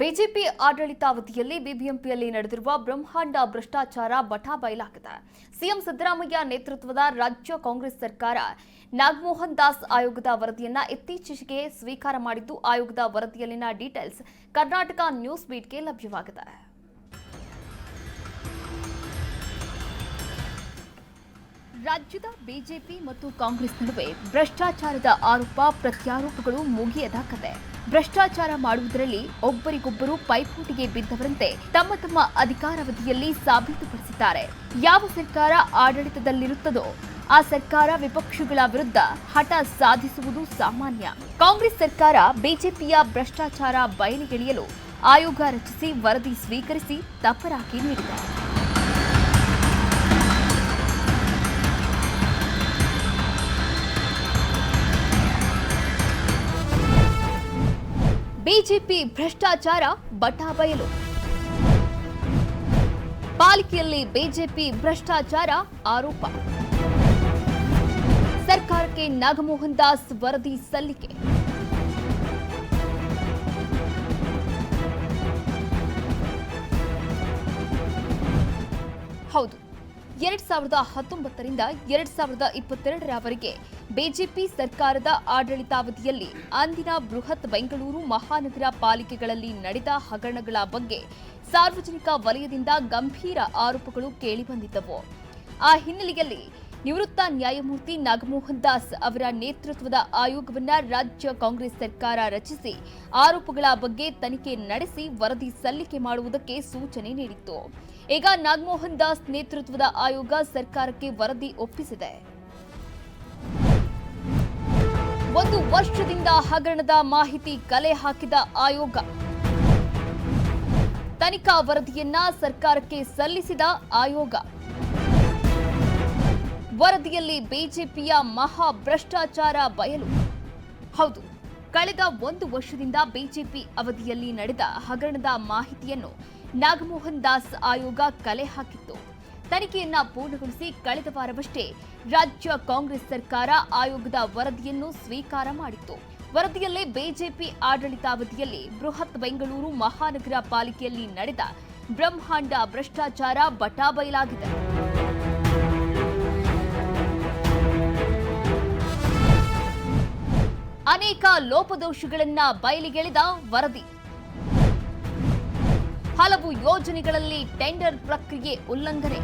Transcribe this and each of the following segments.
BJP ಆಡಳಿತಾವಧಿಯಲ್ಲಿ ಬಿಬಿಎಂಪಿಯಲ್ಲಿ ನಡೆದಿರುವ ಬ್ರಹ್ಮಾಂಡ ಭ್ರಷ್ಟಾಚಾರ ಬಟಾ ಬಯಲಾಗಿದೆ. ಸಿಎಂ ಸಿದ್ದರಾಮಯ್ಯ ನೇತೃತ್ವದ ರಾಜ್ಯ ಕಾಂಗ್ರೆಸ್ ಸರ್ಕಾರ ನಾಗಮೋಹನ್ ದಾಸ್ ಆಯೋಗದ ವರದಿಯನ್ನ ಇತ್ತೀಚೆಗೆ ಸ್ವೀಕಾರ ಮಾಡಿದ್ದು, ಆಯೋಗದ ವರದಿಯಲ್ಲಿನ ಡೀಟೇಲ್ಸ್ ಕರ್ನಾಟಕ ನ್ಯೂಸ್ ಬೀಟ್ಗೆ ಲಭ್ಯವಾಗಿದೆ. ರಾಜ್ಯದ ಬಿಜೆಪಿ ಮತ್ತು ಕಾಂಗ್ರೆಸ್ ನಡುವೆ ಭ್ರಷ್ಟಾಚಾರದ ಆರೋಪ, ಪ್ರತ್ಯಾರೋಪಗಳು ಮುಗಿಯದ ಕತೆ. ಭ್ರಷ್ಟಾಚಾರ ಮಾಡುವುದರಲ್ಲಿ ಒಬ್ಬರಿಗೊಬ್ಬರು ಪೈಪೋಟಿಗೆ ಬಿದ್ದವರಂತೆ ತಮ್ಮ ತಮ್ಮ ಅಧಿಕಾರಾವಧಿಯಲ್ಲಿ ಸಾಬೀತುಪಡಿಸಿದ್ದಾರೆ. ಯಾವ ಸರ್ಕಾರ ಆಡಳಿತದಲ್ಲಿರುತ್ತದೋ ಆ ಸರ್ಕಾರ ವಿಪಕ್ಷಗಳ ವಿರುದ್ಧ ಹಠ ಸಾಧಿಸುವುದು ಸಾಮಾನ್ಯ. ಕಾಂಗ್ರೆಸ್ ಸರ್ಕಾರ ಬಿಜೆಪಿಯ ಭ್ರಷ್ಟಾಚಾರ ಬಯಲಿಗೆಳೆಯಲು ಆಯೋಗ ರಚಿಸಿ ವರದಿ ಸ್ವೀಕರಿಸಿ ತಪರಾಕಿ ನೀಡಿದೆ. ಬಿಜೆಪಿ ಭ್ರಷ್ಟಾಚಾರ ಬಟಾಬಯಲು ಪಾಲಿಕೆಯಲ್ಲಿ ಬಿಜೆಪಿ ಭ್ರಷ್ಟಾಚಾರ ಆರೋಪ. ಸರ್ಕಾರಕ್ಕೆ ನಾಗಮೋಹನ್ ದಾಸ್ ವರದಿ ಸಲ್ಲಿಕೆ. ಹೌದು. ಎರಡ್ ಸಾವಿರದ ಹತ್ತೊಂಬತ್ತರಿಂದ ಎರಡ್ ಸಾವಿರದ ಇಪ್ಪತ್ತೆರಡರವರೆಗೆ ಬಿಜೆಪಿ ಸರ್ಕಾರದ ಆಡಳಿತಾವಧಿಯಲ್ಲಿ ಅಂದಿನ ಬೃಹತ್ ಬೆಂಗಳೂರು ಮಹಾನಗರ ಪಾಲಿಕೆಗಳಲ್ಲಿ ನಡೆದ ಹಗರಣಗಳ ಬಗ್ಗೆ ಸಾರ್ವಜನಿಕ ವಲಯದಿಂದ ಗಂಭೀರ ಆರೋಪಗಳು ಕೇಳಿಬಂದಿದ್ದವು. ಆ ಹಿನ್ನೆಲೆಯಲ್ಲಿ ನಿವೃತ್ತ ನ್ಯಾಯಮೂರ್ತಿ ನಾಗಮೋಹನ್ ದಾಸ್ ಅವರ ನೇತೃತ್ವದ ಆಯೋಗವನ್ನು ರಾಜ್ಯ ಕಾಂಗ್ರೆಸ್ ಸರ್ಕಾರ ರಚಿಸಿ, ಆರೋಪಗಳ ಬಗ್ಗೆ ತನಿಖೆ ನಡೆಸಿ ವರದಿ ಸಲ್ಲಿಕೆ ಮಾಡುವುದಕ್ಕೆ ಸೂಚನೆ ನೀಡಿತ್ತು. ಈಗ ನಾಗಮೋಹನ್ ದಾಸ್ ನೇತೃತ್ವದ ಆಯೋಗ ಸರ್ಕಾರಕ್ಕೆ ವರದಿ ಒಪ್ಪಿಸಿದೆ. ಒಂದು ವರ್ಷದಿಂದ ಹಗರಣದ ಮಾಹಿತಿ ಕಲೆ ಹಾಕಿದ ಆಯೋಗ. ತನಿಖಾ ವರದಿಯನ್ನ ಸರ್ಕಾರಕ್ಕೆ ಸಲ್ಲಿಸಿದ ಆಯೋಗ. ವರದಿಯಲ್ಲಿ ಬಿಜೆಪಿಯ ಮಹಾ ಭ್ರಷ್ಟಾಚಾರ ಬಯಲು. ಹೌದು, ಕಳೆದ ಒಂದು ವರ್ಷದಿಂದ ಬಿಜೆಪಿ ಅವಧಿಯಲ್ಲಿ ನಡೆದ ಹಗರಣದ ಮಾಹಿತಿಯನ್ನು ನಾಗಮೋಹನ್ ದಾಸ್ ಆಯೋಗ ಕಲೆ ಹಾಕಿತ್ತು. ತನಿಖೆಯನ್ನ ಪೂರ್ಣಗೊಳಿಸಿ ಕಳೆದ ವಾರವಷ್ಟೇ ರಾಜ್ಯ ಕಾಂಗ್ರೆಸ್ ಸರ್ಕಾರ ಆಯೋಗದ ವರದಿಯನ್ನು ಸ್ವೀಕಾರ ಮಾಡಿತ್ತು. ವರದಿಯಲ್ಲೇ ಬಿಜೆಪಿ ಆಡಳಿತಾವಧಿಯಲ್ಲಿ ಬೃಹತ್ ಬೆಂಗಳೂರು ಮಹಾನಗರ ಪಾಲಿಕೆಯಲ್ಲಿ ನಡೆದ ಬ್ರಹ್ಮಾಂಡ ಭ್ರಷ್ಟಾಚಾರ ಬಟಾಬಯಲಾಗಿದೆ ಅನೇಕ ಲೋಪದೋಷಗಳನ್ನ ಬಯಲಿಗೆಳೆದ ವರದಿ. ಹಲವು ಯೋಜನೆಗಳಲ್ಲಿ ಟೆಂಡರ್ ಪ್ರಕ್ರಿಯೆ ಉಲ್ಲಂಘನೆ.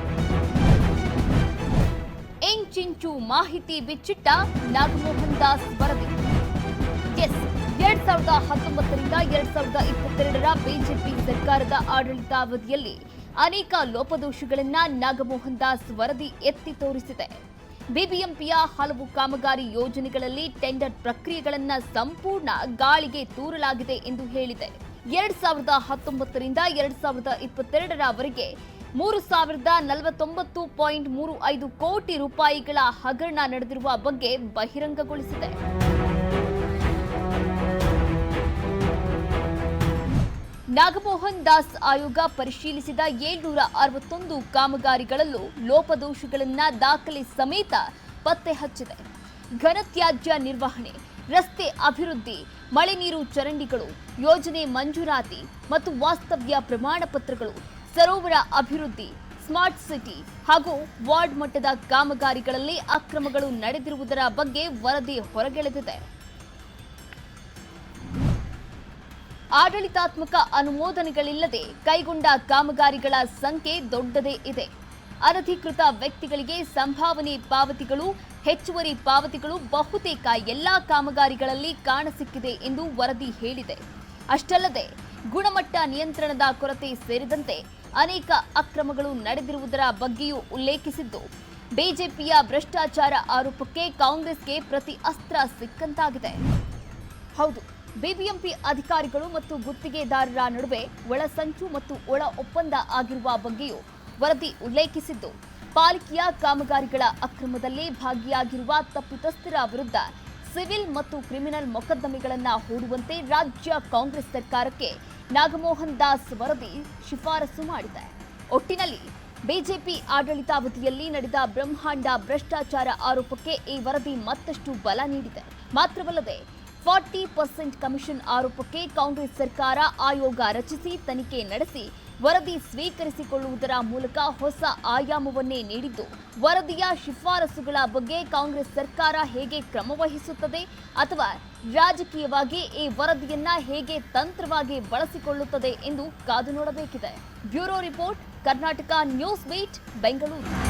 ಇಂಚಿಂಚು ಮಾಹಿತಿ ಬಿಚ್ಚಿಟ್ಟ ನಾಗಮೋಹನ್ ದಾಸ್ ವರದಿ. ಎಸ್, ಎರಡ್ ಸಾವಿರದ ಹತ್ತೊಂಬತ್ತರಿಂದ ಎರಡ್ ಸಾವಿರದ ಇಪ್ಪತ್ತೆರಡರ ಬಿಜೆಪಿ ಸರ್ಕಾರದ ಆಡಳಿತಾವಧಿಯಲ್ಲಿ ಅನೇಕ ಲೋಪದೋಷಗಳನ್ನ ನಾಗಮೋಹನ್ ದಾಸ್ ವರದಿ ಎತ್ತಿ ತೋರಿಸಿದೆ. ಬಿಬಿಎಂಪಿಯ ಹಲವು ಕಾಮಗಾರಿ ಯೋಜನೆಗಳಲ್ಲಿ ಟೆಂಡರ್ ಪ್ರಕ್ರಿಯೆಗಳನ್ನು ಸಂಪೂರ್ಣ ಗಾಳಿಗೆ ತೂರಲಾಗಿದೆ ಎಂದು ಹೇಳಿದೆ. ಎರಡ್ ಸಾವಿರದ ಹತ್ತೊಂಬತ್ತರಿಂದ ಎರಡ್ ಸಾವಿರದ ಇಪ್ಪತ್ತೆರಡರವರೆಗೆ ಮೂರು ಸಾವಿರದ ನಲವತ್ತೊಂಬತ್ತು ಪಾಯಿಂಟ್ ಮೂರು ಐದು ಕೋಟಿ ರೂಪಾಯಿಗಳ ಹಗರಣ ನಡೆದಿರುವ ಬಗ್ಗೆ ಬಹಿರಂಗಗೊಳಿಸಿದೆ. ನಾಗಮೋಹನ್ ದಾಸ್ ಆಯೋಗ ಪರಿಶೀಲಿಸಿದ ಏಳ್ನೂರ ಅರವತ್ತೊಂದು ಕಾಮಗಾರಿಗಳಲ್ಲೂ ಲೋಪದೋಷಗಳನ್ನ ದಾಖಲೆ ಸಮೇತ ಪತ್ತೆ ಹಚ್ಚಿದೆ. ಘನತ್ಯಾಜ್ಯ ನಿರ್ವಹಣೆ ರಸ್ತೆ ಅಭಿವೃದ್ಧಿ, ಮಳೆ ನೀರು ಚರಂಡಿಗಳು, ಯೋಜನೆ ಮಂಜೂರಾತಿ ಮತ್ತು ವಾಸ್ತವ್ಯ ಪ್ರಮಾಣ ಪತ್ರಗಳು, ಸರೋವರ ಅಭಿವೃದ್ಧಿ, ಸ್ಮಾರ್ಟ್ ಸಿಟಿ ಹಾಗೂ ವಾರ್ಡ್ ಮಟ್ಟದ ಕಾಮಗಾರಿಗಳಲ್ಲಿ ಅಕ್ರಮಗಳು ನಡೆದಿರುವುದರ ಬಗ್ಗೆ ವರದಿ ಹೊರಗೆಳೆದಿದೆ. ಆಡಳಿತಾತ್ಮಕ ಅನುಮೋದನೆಗಳಿಲ್ಲದೆ ಕೈಗೊಂಡ ಕಾಮಗಾರಿಗಳ ಸಂಖ್ಯೆ ದೊಡ್ಡದೇ ಇದೆ. ಅನಧಿಕೃತ ವ್ಯಕ್ತಿಗಳಿಗೆ ಸಂಭಾವನೆ ಪಾವತಿಗಳು, ಹೆಚ್ಚುವರಿ ಪಾವತಿಗಳು, ಬಹುತೇಕ ಎಲ್ಲಾ ಕಾಮಗಾರಿಗಳಲ್ಲಿ ಕಾಣಸಿಕ್ಕಿದೆ ಎಂದು ವರದಿ ಹೇಳಿದೆ. ಅಷ್ಟಲ್ಲದೆ, ಗುಣಮಟ್ಟ ನಿಯಂತ್ರಣದ ಕೊರತೆ ಸೇರಿದಂತೆ ಅನೇಕ ಅಕ್ರಮಗಳು ನಡೆದಿರುವುದರ ಬಗ್ಗೆಯೂ ಉಲ್ಲೇಖಿಸಿದ್ದು, ಬಿಜೆಪಿಯ ಭ್ರಷ್ಟಾಚಾರ ಆರೋಪಕ್ಕೆ ಕಾಂಗ್ರೆಸ್ಗೆ ಪ್ರತಿ ಅಸ್ತ್ರ ಸಿಕ್ಕಂತಾಗಿದೆ. ಹೌದು, ಬಿಬಿಎಂಪಿ ಅಧಿಕಾರಿಗಳು ಮತ್ತು ಗುತ್ತಿಗೆದಾರರ ನಡುವೆ ಒಳಸಂಚು ಮತ್ತು ಒಳ ಒಪ್ಪಂದ ಆಗಿರುವ ಬಗ್ಗೆಯೂ ವರದಿ ಉಲ್ಲೇಖಿಸಿದ್ದು. ಪಾಲಿಕೆಯ ಕಾಮಗಾರಿಗಳ ಅಕ್ರಮದಲ್ಲಿ ಭಾಗಿಯಾಗಿರುವ ತಪ್ಪಿತಸ್ಥರ ವಿರುದ್ಧ ಸಿವಿಲ್ ಮತ್ತು ಕ್ರಿಮಿನಲ್ ಮೊಕದ್ದಮೆಗಳನ್ನು ಹೂಡುವಂತೆ ರಾಜ್ಯ ಕಾಂಗ್ರೆಸ್ ಸರ್ಕಾರಕ್ಕೆ ನಾಗಮೋಹನ್ ದಾಸ್ ವರದಿ ಶಿಫಾರಸು ಮಾಡಿದೆ. ಒಟ್ಟಿನಲ್ಲಿ ಬಿಜೆಪಿ ಆಡಳಿತಾವಧಿಯಲ್ಲಿ ನಡೆದ ಬ್ರಹ್ಮಾಂಡ ಭ್ರಷ್ಟಾಚಾರ ಆರೋಪಕ್ಕೆ ಈ ವರದಿ ಮತ್ತಷ್ಟು ಬಲ ನೀಡಿದೆ. ಮಾತ್ರವಲ್ಲದೆ, ಫಾರ್ಟಿ ಪರ್ಸೆಂಟ್ ಕಮಿಷನ್ ಆರೋಪಕ್ಕೆ ಕಾಂಗ್ರೆಸ್ ಸರ್ಕಾರ ಆಯೋಗ ರಚಿಸಿ, ತನಿಖೆ ನಡೆಸಿ ವರದಿ ಸ್ವೀಕರಿಸಿಕೊಳ್ಳುವುದರ ಮೂಲಕ ಹೊಸ ಆಯಾಮವನ್ನೇ ನೀಡಿದ್ದು, ವರದಿಯ ಶಿಫಾರಸುಗಳ ಬಗ್ಗೆ ಕಾಂಗ್ರೆಸ್ ಸರ್ಕಾರ ಹೇಗೆ ಕ್ರಮ ವಹಿಸುತ್ತದೆ ಅಥವಾ ರಾಜಕೀಯವಾಗಿ ಈ ವರದಿಯನ್ನ ಹೇಗೆ ತಂತ್ರವಾಗಿ ಬಳಸಿಕೊಳ್ಳುತ್ತದೆ ಎಂದು ಕಾದು ನೋಡಬೇಕಿದೆ. Bureau report, Karnataka news beat, Bengaluru.